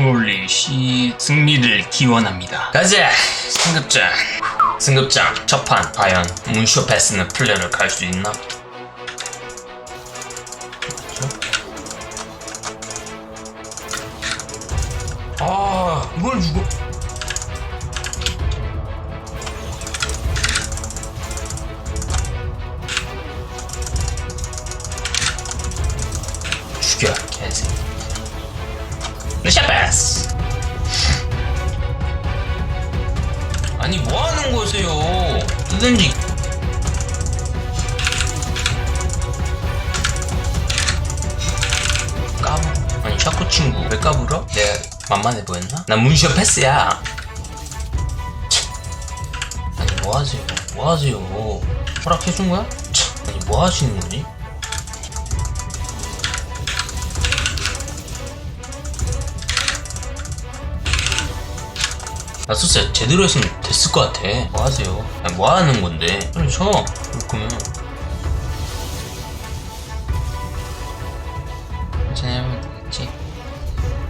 홀리시 승리를 기원합니다. 가자 승급장. 승급장 첫판 과연 문쇼 패스는 플레이를 갈 수 있나? 아 이걸 주고 죽여 개새끼 루 샤베스 아니 뭐 하는 거세요 뜨든지 까부 아니 샤코 친구 왜 까불어? 내가 만만해 보였나? 난 문쇼 패스야 참. 아니 뭐 하세요 뭐 하세요 허락해준 거야? 참. 아니 뭐 하시는 거지? 나소스 제대로 했으면 됐을 것 같아. 뭐 하세요? 뭐 하는 건데? 빨리 쳐. 그러면. 천천히 하면 되겠지.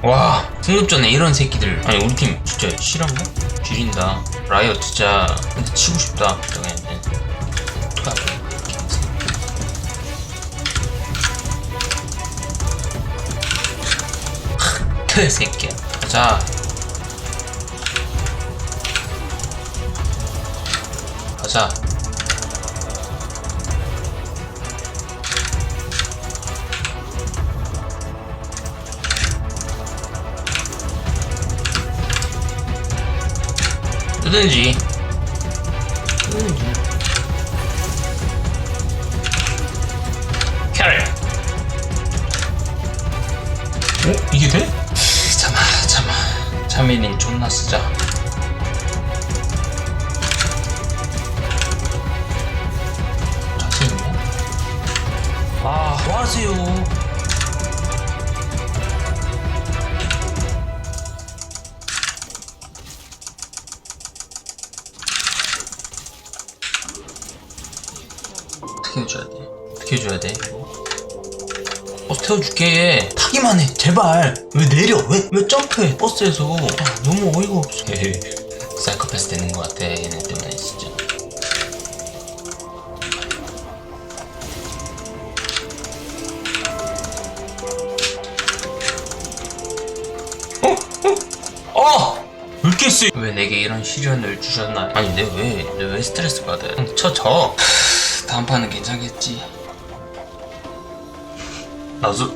와, 승급전에 이런 새끼들. 아니, 우리 팀 진짜 실한가? 지린다. 라이어 진짜 근데 치고 싶다. 그냥 어떡하지? 그 새끼야. 자, 가자. 뜨든지. 뜨든지. 캐럴. 어? 이게 돼? 참아, 참아. 차미린 존나 쓰자. 하세요? 어떻게 해줘야 돼? 어떻게 해줘야 돼? 버스 태워줄게. 타기만 해, 제발. 왜 내려? 왜, 왜 점프해? 버스에서. 아, 너무 어이가 없어. 사이코패스 되는 것 같아, 얘네 때문에, 진짜. 쎄? 왜 내게 이런 시련을 주셨나? 아니 내가 왜, 스트레스 받아? 쳐져 다음 판은 괜찮겠지 나수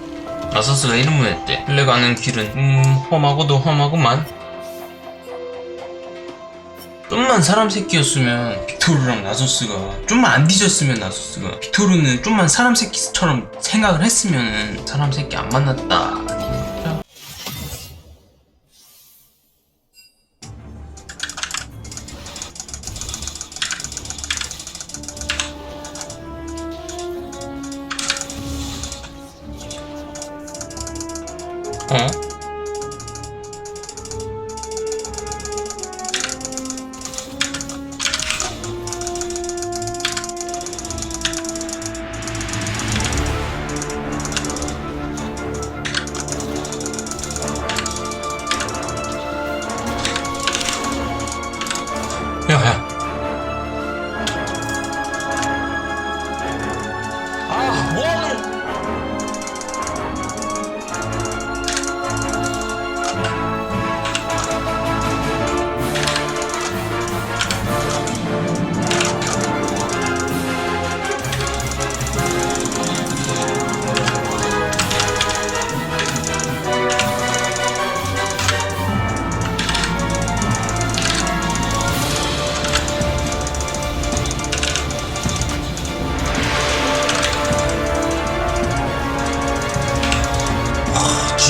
나서스가 이름을 했대 플레 가는 길은 음 험하고도 험하구만 좀만 사람 새끼였으면 빅토르랑 나소스가 좀만 안 뒤졌으면 나소스가 빅토르는 좀만 사람 새끼처럼 생각을 했으면 사람 새끼 안 만났다 어? 야, 야.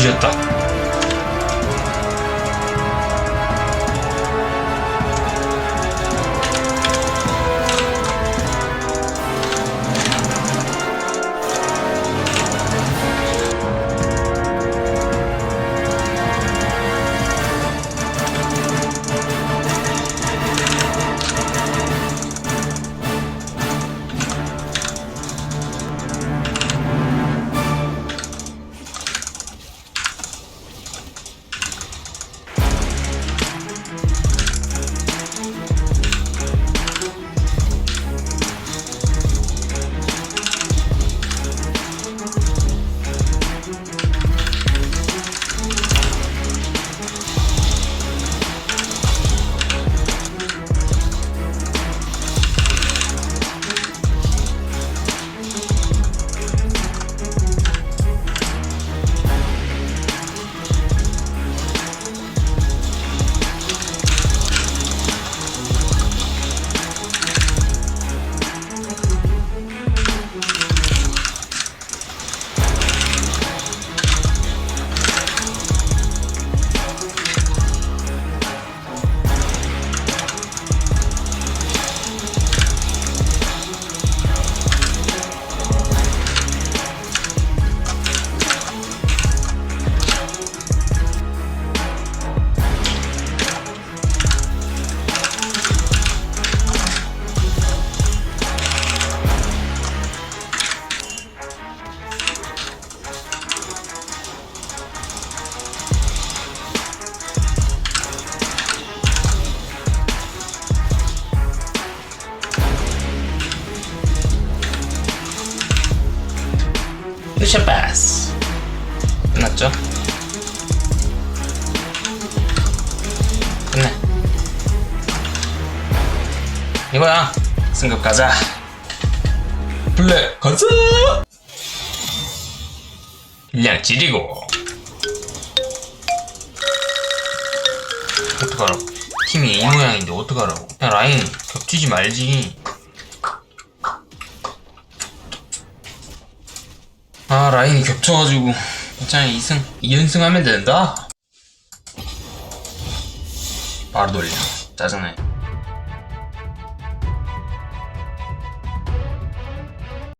yaşayacaklar. 이거야. 승급 가자. 블랙 가자 그냥 지리고. 어떡하라고? 팀이 이 모양인데 어떡하라고? 그냥 라인 겹치지 말지. 아 라인이 겹쳐가지고. 괜찮아 2승 2연승 하면 된다? 바로 돌려. 짜증나요